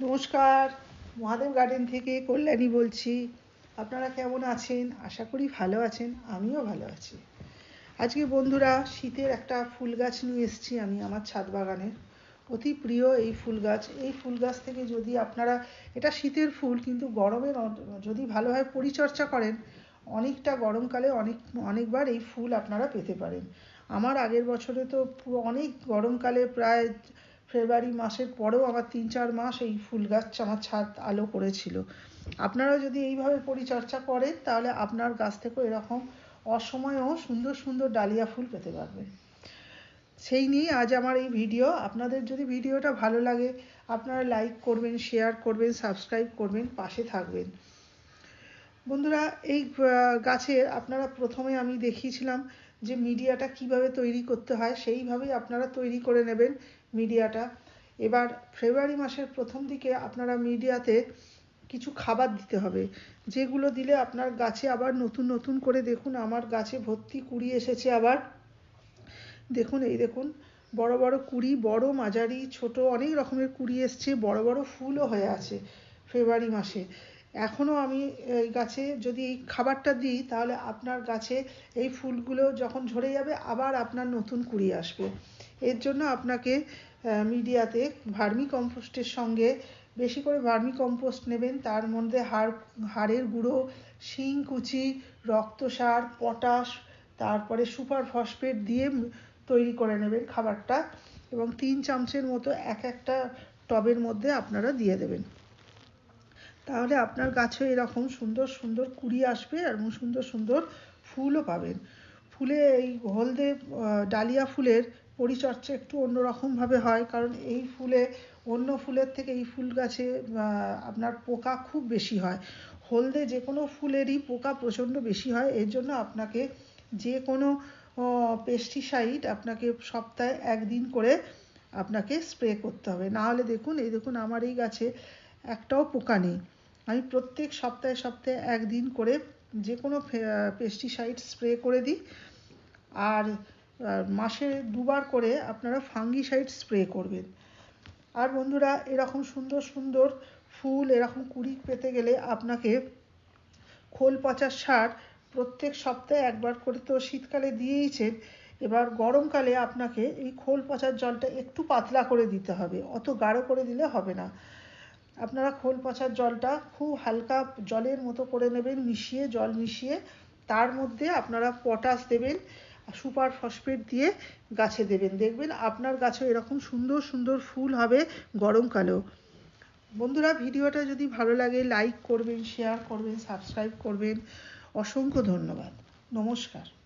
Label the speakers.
Speaker 1: নমস্কার, মহাদেব গার্ডেন থেকে কল্যাণী বলছি। আপনারা কেমন আছেন? আশা করি ভালো আছেন, আমিও ভালো আছি। আজকে বন্ধুরা, শীতের একটা ফুল গাছ নিয়ে এসেছি আমি আমার ছাদ বাগানের। অতি প্রিয় এই ফুল গাছ। এই ফুল গাছ থেকে যদি আপনারা, এটা শীতের ফুল, কিন্তু গরমের যদি ভালোভাবে পরিচর্যা করেন, অনেকটা গরমকালে অনেক, অনেকবার এই ফুল আপনারা পেতে পারেন। আমার আগের বছরে তো অনেক গরমকালে প্রায় ফেব্রুয়ারি মাসের পরেও আমার তিন চার মাস এই ফুল গাছ আমার ছাদ আলো করেছিল। আপনারা যদি এইভাবে পরিচর্যা করেন, তাহলে আপনার গাছ থেকেও এরকম অসময়েও সুন্দর সুন্দর ডালিয়া ফুল পেতে পারবেন সেই নিয়ে আজ আমার এই ভিডিও। আপনাদের যদি ভিডিওটা ভালো লাগে, আপনারা লাইক করবেন শেয়ার করবেন সাবস্ক্রাইব করবেন, পাশে থাকবেন। বন্ধুরা, এই গাছের আপনারা প্রথমে আমি দেখিয়েছিলাম যে মিডিয়াটা কীভাবে তৈরি করতে হয়, সেইভাবেই আপনারা তৈরি করে নেবেন মিডিয়াটা। এবার ফেব্রুয়ারি মাসের প্রথম দিকে আপনারা মিডিয়াতে কিছু খাবার দিতে হবে, যেগুলো দিলে আপনার গাছে আবার নতুন নতুন করে দেখুন, আমার গাছে ভর্তি কুড়ি এসেছে আবার। দেখুন, এই দেখুন, বড় বড় কুড়ি, বড়, মাঝারি, ছোট, অনেক রকমের কুড়ি এসছে, বড় বড় ফুলও হয়ে আছে ফেব্রুয়ারি মাসে। এখনও আমি এই গাছে যদি এই খাবারটা দিই, তাহলে আপনার গাছে এই ফুলগুলো যখন ঝরে যাবে, আবার আপনার নতুন কুড়ি আসবে। এর জন্য আপনাকে মিডিয়াতে ভার্মি কম্পোস্টের সঙ্গে বেশি করে ভার্মি কম্পোস্ট নেবেন। তার মধ্যে হাড়, হাড়ের গুঁড়ো, শিং, কুচি, রক্তসার, পটাশ, তারপরে সুপার ফসফেট দিয়ে তৈরি করে নেবেন খাবারটা। এবং তিন চামচের মতো এক একটা টবের মধ্যে আপনারা দিয়ে দেবেন। তাহলে আপনার গাছে এরকম সুন্দর সুন্দর কুড়ি আসবে এবং সুন্দর সুন্দর ফুলও পাবেন। ফুলে এই হলদে ডালিয়া ফুলের পরিচর্যা একটু অন্যরকমভাবে হয়, কারণ এই ফুলে, অন্য ফুলের থেকে এই ফুল গাছে আপনার পোকা খুব বেশি হয়। হলদে যে কোনো ফুলেরই পোকা প্রচণ্ড বেশি হয়, এর জন্য আপনাকে যে কোনো পেস্টিসাইড আপনাকে সপ্তাহে একদিন করে আপনাকে স্প্রে করতে হবে। না হলে দেখুন, এই দেখুন আমার এই গাছে একটাও পোকা নেই। আমি প্রত্যেক সপ্তাহে সপ্তাহে একদিন করে যে কোনো পেস্টিসাইড স্প্রে করে দিই। আর মাসে দুবার করে আপনারা ফাঙ্গিসাইড স্প্রে করবেন। আর বন্ধুরা, এরকম সুন্দর সুন্দর ফুল, এরকম কুড়ি পেতে গেলে আপনাকে খোল পচার সার প্রত্যেক সপ্তাহে একবার করে তো শীতকালে দিয়েইছেন। এবার গরমকালে আপনাকে এই খোল পচার জলটা একটু পাতলা করে দিতে হবে। অত গাঢ় করে দিলে হবে না। আপনারা খোল পচার জলটা খুব হালকা জলের মতো করে নেবেন, মিশিয়ে, জল মিশিয়ে তার মধ্যে আপনারা পটাশ দেবেন, সুপার ফসফেট দিয়ে গাছে দেবেন। দেখবেন আপনার গাছেও এরকম সুন্দর সুন্দর ফুল হবে গরমকালেও। বন্ধুরা, ভিডিওটা যদি ভালো লাগে, লাইক করবেন, শেয়ার করবেন, সাবস্ক্রাইব করবেন। অসংখ্য ধন্যবাদ। নমস্কার।